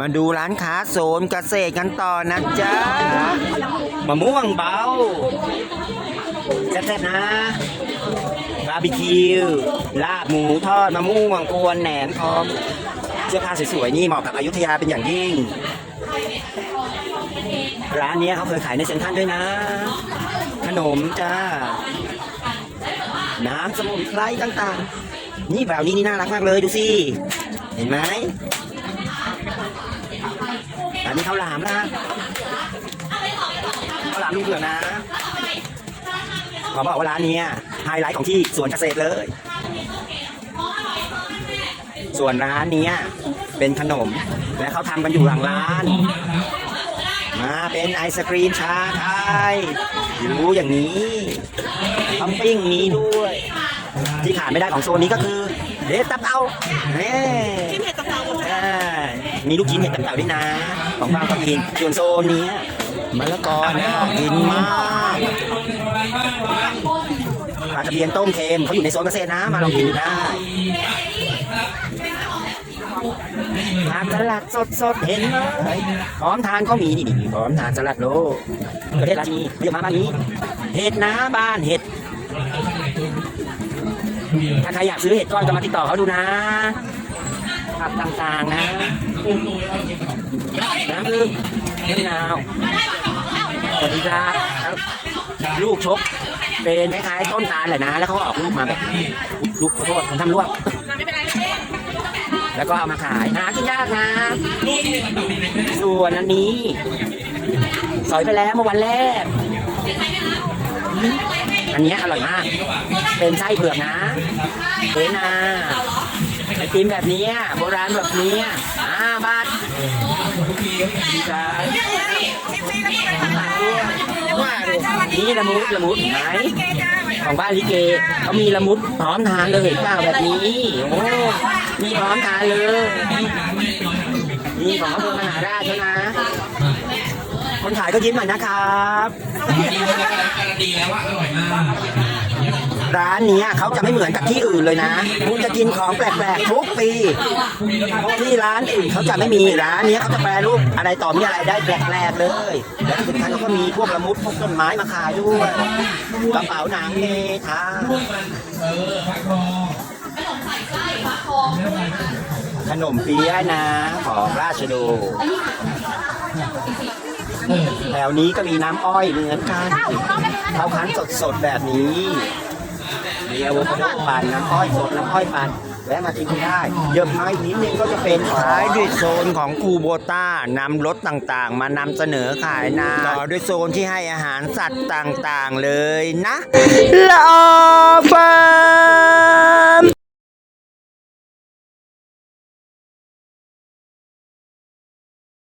มาดูร้านค้าโซนเกษตรกันต่อนะจ๊ะมะม่วงเบาแซ่บๆนะ บาร์บีคิว ลาบหมูทอดมะม่วงกวนแหนมทองเสื้อผ้าสวยๆนี่เหมาะกับอยุธยาเป็นอย่างยิ่ง ร้านนี้เขาเคยขายในเซ็นทรัลด้วยนะ ขนมจ้า น้ำสมุนไพรต่างๆ นี่แบบนี้นี่น่ารักมากเลยดูสิ เห็นไหม อันนี้ข้าวหลามนะข้าวหลามลูกเหลืองนะขอบอกว่าร้านนี้ไฮไลท์ของที่สวนเกษตรเลย ส่วนร้านนี้เป็นขนม และเขาทำกันอยู่หลังร้าน มาเป็นไอศครีมชาไทยรู้อย่างนี้ท็อปปิ้งมีด้วย ที่ขาดไม่ได้ของโซนนี้ก็คือเดตตับเตาเน่ ใช่มีลูกชิ้นเห็ดตับเต่าด้วยนะ ของบางปะอินส่วนโซนนี้มะละกอน่ากินมากปลาตะเพียนต้มเค็มเขาอยู่ในโซนเกษตรนะ มาลองกินดูได้ผักสลัดสดๆเห็นไหมพร้อมทานก็มีนี่นี่พร้อมทานสลัดโลประเทศราชินีเรียกมาบ้านนี้ เห็ดนะบ้านเห็ด ถ้าใครอยากซื้อเห็ดก้อนก็มาติดต่อเขาดูนะ ผักต่างๆนะน้ำผึ้งมะนาวสวัสดีครับลูกชกเป็นคล้ายๆต้นตาลแหละนะ แล้วเขาก็ออกลูกมาแบบลูกขอโทษผมทำร่วงแล้วก็เอามาขายหากินยากนะส่วนอันนี้ สอยไปแล้วเมื่อวันแรก อันนี้อร่อยมาก เป็นไส้เผือกนะเฮ้นา ไอติมแบบนี้โบราณแบบนี้อ่าบาทดีจ้านี่ละมุดละมุดไหนของบ้านลิเกเขามีละมุดพร้อมทานเลยเห็นเปล่าแบบนี้โอ้มีพร้อมทานเลยนี่ของอำเภอมหาราชแล้วนะคนขายก็ยิ้มหน่อยนะครับร้วว่าอร่อยมาก นเนี้ยเขาจะไม่เหมือนกับที่อื่นเลยนะ คุณจะกินของแปลกๆทุกปี ที่ร้านอื่นเขาจะไม่มีร้านเนี้ยเขาจะแปรรูปอะไรต่อมีอะไรได้แปลกๆเลยและที่สำคัญเขาก็มีพวกละมุดพวกต้นไม้มาขายด้วยกระเป๋าหนังเนทาขนมเปี๊ยะนะของราชโดแถวนี้ก็มีน้ำอ้อยเหมือนกันเขาคั้นสดๆแบบนี้ มีอะโวคาโดปั่นน้ำอ้อยสดน้ำอ้อยปั่นแวะมากินกันได้เยอะน้อยนิดนึงก็จะเป็นขายด้วยโซนของคูโบต้านำรถต่างๆ มานำเสนอขายนาต่อด้วยโซนที่ให้อาหารสัตว์ต่างๆเลยนะลอเฟอ